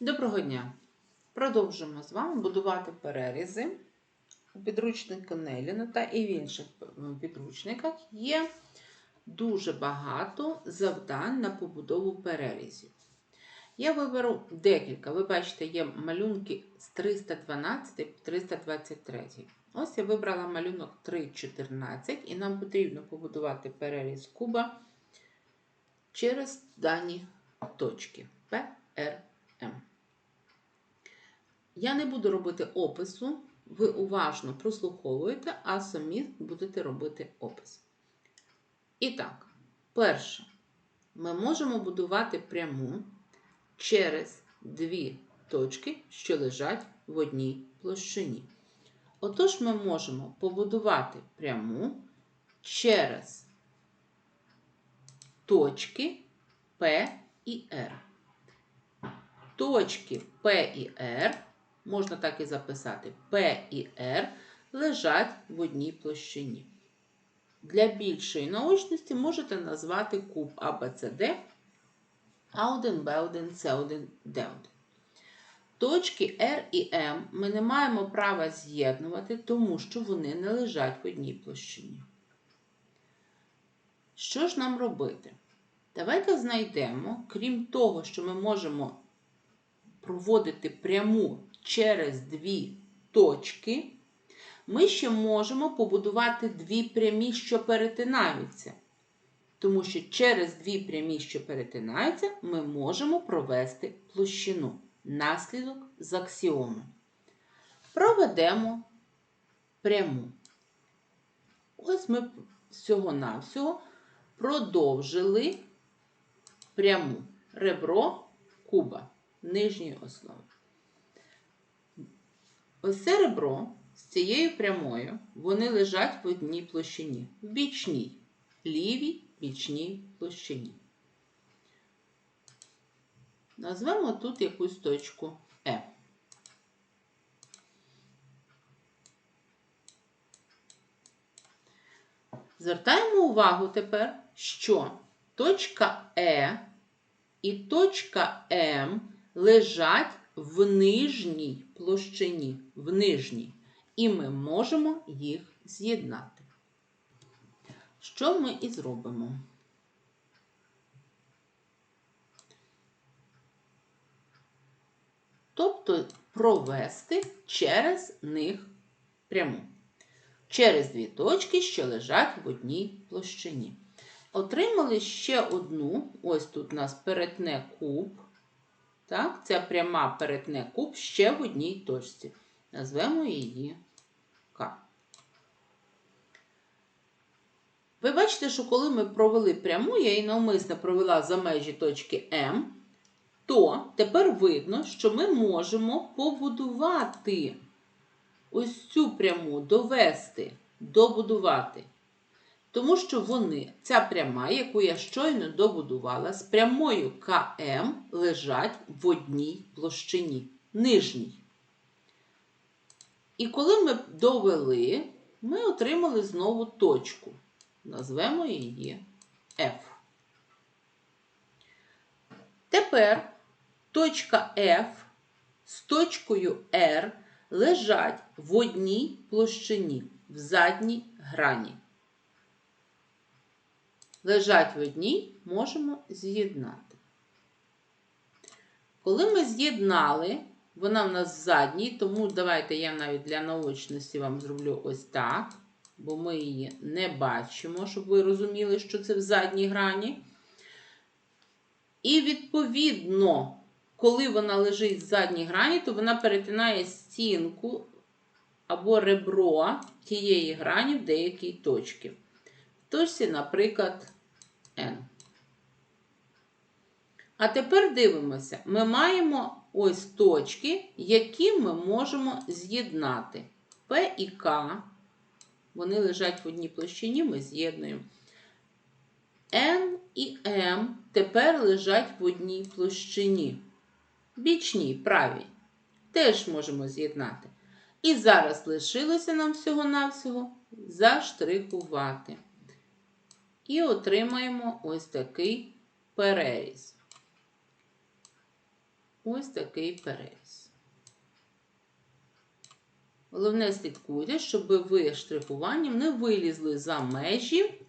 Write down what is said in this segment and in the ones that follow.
Доброго дня! Продовжимо з вами будувати перерізи. У підручнику Неліна та і в інших підручниках є дуже багато завдань на побудову перерізів. Я виберу декілька. Ви бачите, є малюнки з 312 по 323. Ось я вибрала малюнок 3.14 і нам потрібно побудувати переріз куба через дані точки R, M. Я не буду робити опису, ви уважно прослуховуєте, а самі будете робити опис. І так, перше, ми можемо будувати пряму через дві точки, що лежать в одній площині. Отож, ми можемо побудувати пряму через точки P і R. Точки P і R, можна так і записати, P і R лежать в одній площині. Для більшої наочності можете назвати куб ABCD A1, B1, C1, D1. Точки R і M ми не маємо права з'єднувати, тому що вони не лежать в одній площині. Що ж нам робити? Давайте знайдемо, крім того, що ми можемо проводити пряму через дві точки, ми ще можемо побудувати дві прямі, що перетинаються. Тому що через дві прямі, що перетинаються, ми можемо провести площину. Наслідок з аксіоми. Проведемо пряму. Ось ми всього-навсього продовжили пряму ребро куба нижньої основи. Ось це ребро з цією прямою вони лежать в одній площині, в бічній, лівій бічній площині. Назвемо тут якусь точку Е. Звертаємо увагу тепер, що точка Е і точка М лежать в нижній площині, в нижній, і ми можемо їх з'єднати. Що ми і зробимо? Тобто провести через них пряму. Через дві точки, що лежать в одній площині. Отримали ще одну, ось тут у нас перетне куб. Так, Ця пряма перетне куб ще в одній точці. Назвемо її К. Ви бачите, що коли ми провели пряму, я її навмисно провела за межі точки М, то тепер видно, що ми можемо побудувати ось цю пряму, довести, добудувати. Тому що вони, ця пряма, яку я щойно добудувала, з прямою КМ лежать в одній площині, нижній. І коли ми довели, ми отримали знову точку. Назвемо її F. Тепер точка F з точкою R лежать в одній площині, в задній грані. Лежать в одній, можемо з'єднати. Коли ми з'єднали, вона в нас в задній, тому давайте я навіть для наочності вам зроблю ось так, бо ми її не бачимо, щоб ви розуміли, що це в задній грані. І, відповідно, коли вона лежить в задній грані, то вона перетинає стінку або ребро тієї грані в деякій точці. Точці, наприклад, N. А тепер дивимося, ми маємо ось точки, які ми можемо з'єднати. P і K, вони лежать в одній площині, ми з'єднуємо. N і M тепер лежать в одній площині. Бічній, правій. Теж можемо з'єднати. І зараз лишилося нам всього-навсього заштрихувати. І отримаємо ось такий переріз. Ось такий переріз. Головне слідкуйте, щоб ви штрихуванням не вилізли за межі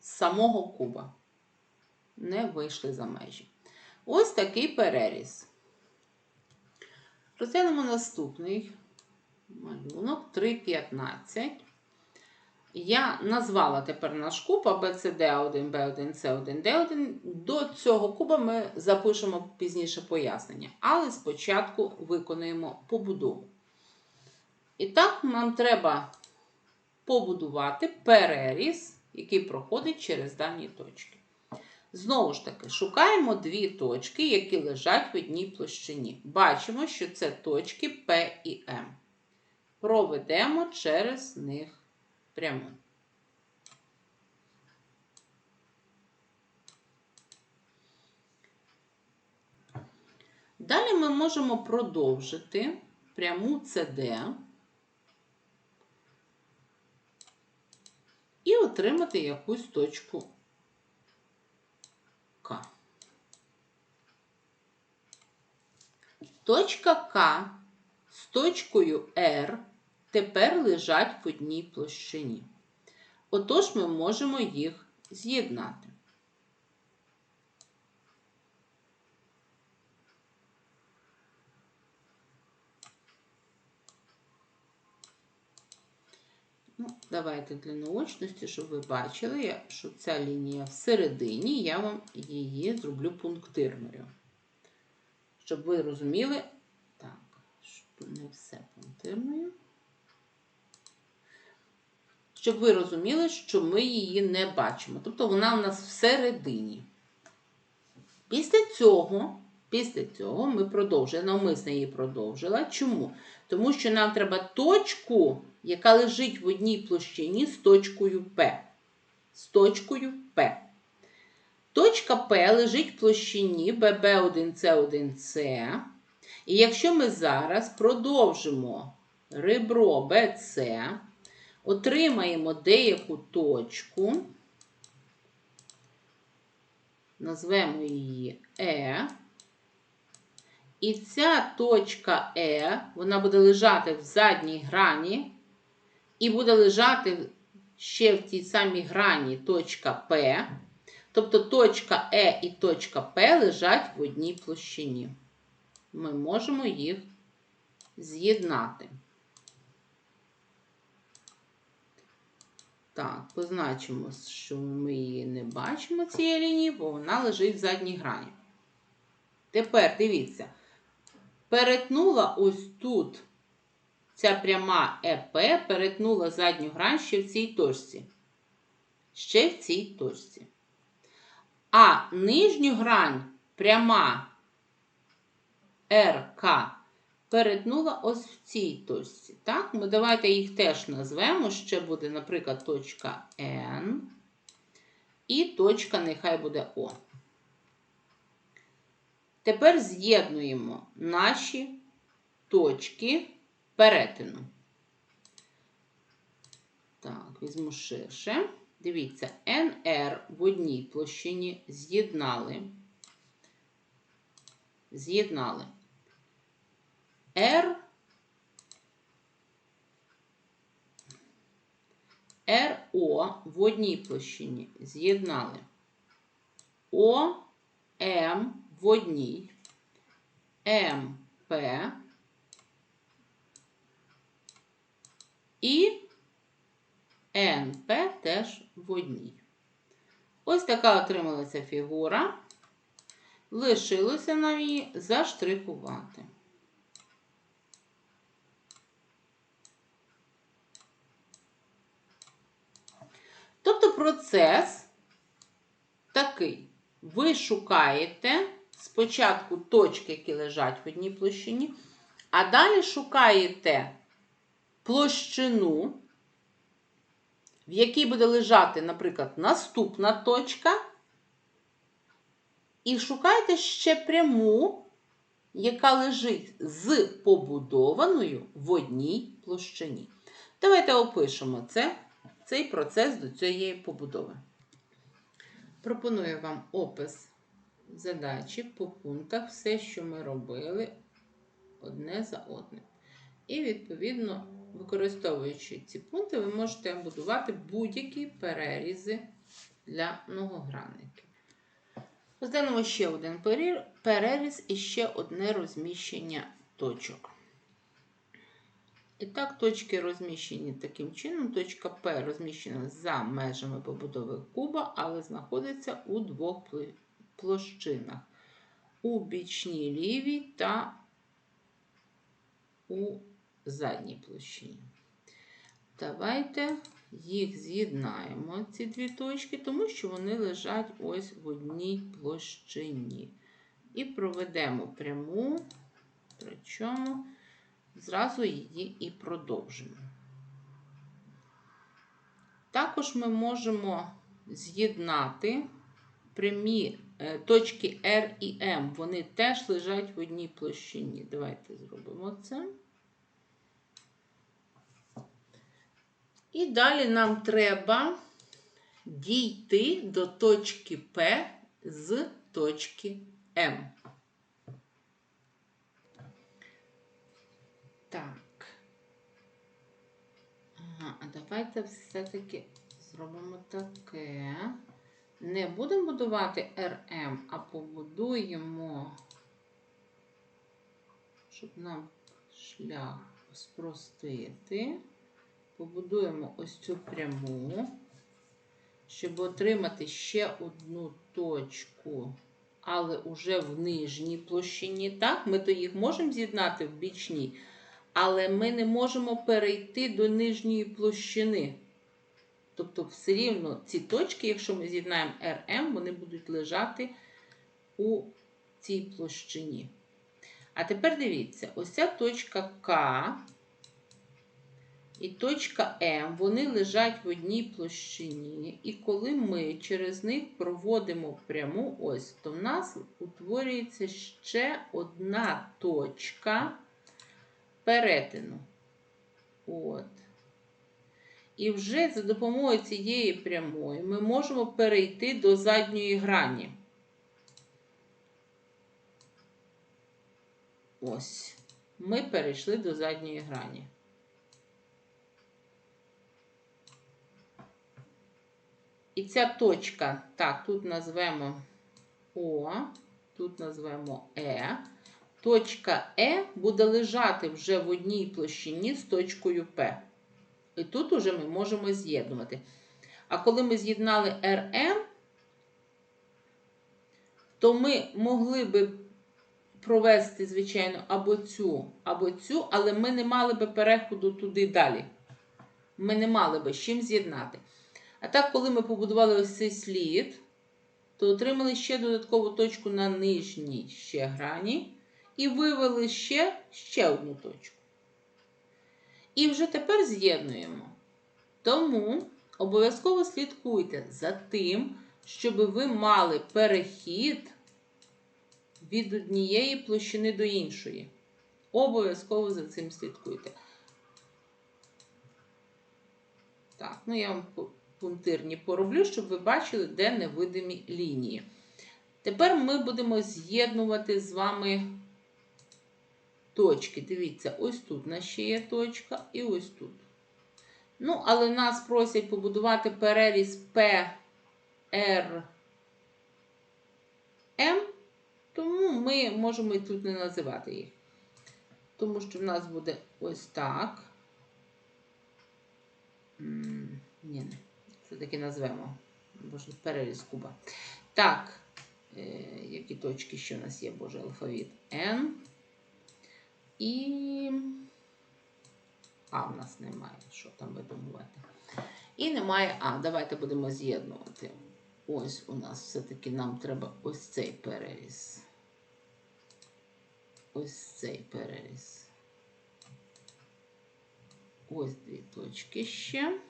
самого куба. Не вийшли за межі. Ось такий переріз. Розглянемо наступний малюнок 3,15. Я назвала тепер наш куб ABCD1, B1, C1, D1. До цього куба ми запишемо пізніше пояснення. Але спочатку виконуємо побудову. І так, нам треба побудувати переріз, який проходить через дані точки. Знову ж таки, шукаємо дві точки, які лежать в одній площині. Бачимо, що це точки P і M. Проведемо через них пряму. Далі ми можемо продовжити пряму CD і отримати якусь точку К. Точка К з точкою R тепер лежать в одній площині. Отож ми можемо їх з'єднати. Ну, давайте для наочності, щоб ви бачили, що ця лінія всередині, я вам її зроблю пунктирною. Щоб ви розуміли, так, не все пунктирною щоб ви розуміли, що ми її не бачимо. Тобто вона у нас всередині. Після цього, після цього ми продовжуємо, навмисно її продовжила. Чому? Тому що нам треба точку, яка лежить в одній площині з точкою P. З точкою P. Точка P лежить в площині BB1C1C. І якщо ми зараз продовжимо ребро BC, отримаємо деяку точку, назвемо її Е. І ця точка Е, вона буде лежати в задній грані, і буде лежати ще в тій самій грані точка П. Тобто точка Е і точка П лежать в одній площині. Ми можемо їх з'єднати. Так, позначимо, що ми її не бачимо цієї лінії, бо вона лежить в задній грані. Тепер дивіться, перетнула ось тут ця пряма ЕП, перетнула задню грань ще в цій точці. Ще в цій точці. А нижню грань пряма РК перетнула ось в цій точці. Так, ми давайте їх теж назвемо. Ще буде, наприклад, точка N. І точка нехай буде О. Тепер з'єднуємо наші точки перетину. Так, візьму ширше. Дивіться, NR в одній площині з'єднали. З'єднали. R РО в одній площині з'єднали О, М в одній, МП і НП теж в одній. Ось така отрималася фігура. Лишилося нам її заштрихувати. Процес такий. Ви шукаєте спочатку точки, які лежать в одній площині, а далі шукаєте площину, в якій буде лежати, наприклад, наступна точка. І шукайте ще пряму, яка лежить з побудованою в одній площині. Давайте опишемо це цей процес до цієї побудови. Пропоную вам опис задачі по пунктах, все, що ми робили одне за одним. І, відповідно, використовуючи ці пункти, ви можете будувати будь-які перерізи для многогранників. Розглянемо ще один переріз і ще одне розміщення точок. І так, точки розміщені таким чином. Точка П розміщена за межами побудови куба, але знаходиться у двох площинах. У бічній лівій та у задній площині. Давайте їх з'єднаємо, ці дві точки, тому що вони лежать ось в одній площині. І проведемо пряму, причому зразу її і продовжимо. Також ми можемо з'єднати прямі е, точки R і M. Вони теж лежать в одній площині. Давайте зробимо це. І далі нам треба дійти до точки P з точки М. Так. Ага, а давайте все-таки зробимо таке. Не будемо будувати RM, а побудуємо, щоб нам шлях спростити. Побудуємо ось цю пряму, щоб отримати ще одну точку, але уже в нижній площині. Так, ми то їх можемо з'єднати в бічній, але ми не можемо перейти до нижньої площини. Тобто, все рівно ці точки, якщо ми з'єднаємо RM, вони будуть лежати у цій площині. А тепер дивіться, ось ця точка К і точка М, вони лежать в одній площині. І коли ми через них проводимо пряму ось, то в нас утворюється ще одна точка перетину. От. І вже за допомогою цієї прямої ми можемо перейти до задньої грані. Ось. Ми перейшли до задньої грані. І ця точка, так, тут назвемо О, тут назвемо Е. Точка Е буде лежати вже в одній площині з точкою П. І тут уже ми можемо з'єднувати. А коли ми з'єднали РМ, то ми могли би провести, звичайно, або цю, або цю, але ми не мали би переходу туди далі. Ми не мали би з чим з'єднати. А так, коли ми побудували ось цей слід, то отримали ще додаткову точку на нижній ще грані і вивели ще, ще одну точку. І вже тепер з'єднуємо. Тому обов'язково слідкуйте за тим, щоб ви мали перехід від однієї площини до іншої. Обов'язково за цим слідкуйте. Так, ну я вам пунктирні пороблю, щоб ви бачили, де невидимі лінії. Тепер ми будемо з'єднувати з вами точки. Дивіться, ось тут у нас ще є точка, і ось тут. Ну, але нас просять побудувати переріз P, R, M, тому ми можемо і тут не називати їх. Тому що в нас буде ось так. Ні, не. Все-таки назвемо. Боже, переріз куба. Так, е, які точки ще у нас є, Боже, алфавіт N. І А в нас немає. Що там видумувати? І немає А. Давайте будемо з'єднувати. Ось у нас все-таки нам треба ось цей переріз. Ось цей переріз. Ось дві точки ще.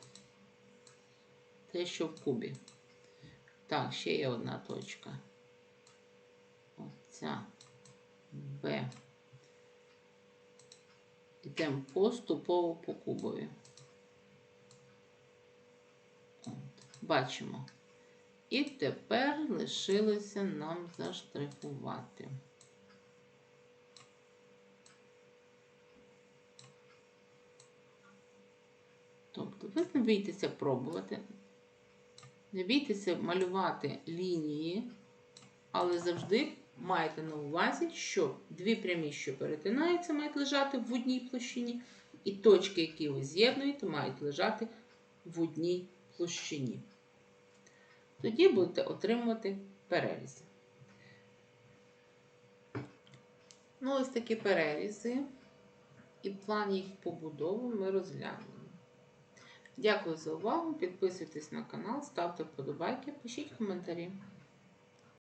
Те, що в кубі. Так, ще є одна точка. Оця Б. Йдемо поступово по кубові. От, бачимо. І тепер лишилося нам заштрихувати. Тобто ви не бійтеся пробувати, не бійтеся малювати лінії, але завжди майте на увазі, що дві прямі, що перетинаються, мають лежати в одній площині, і точки, які ви з'єднуєте, мають лежати в одній площині. Тоді будете отримувати перерізи. Ну, ось такі перерізи і план їх побудови ми розглянули. Дякую за увагу. Підписуйтесь на канал, ставте вподобайки, пишіть коментарі.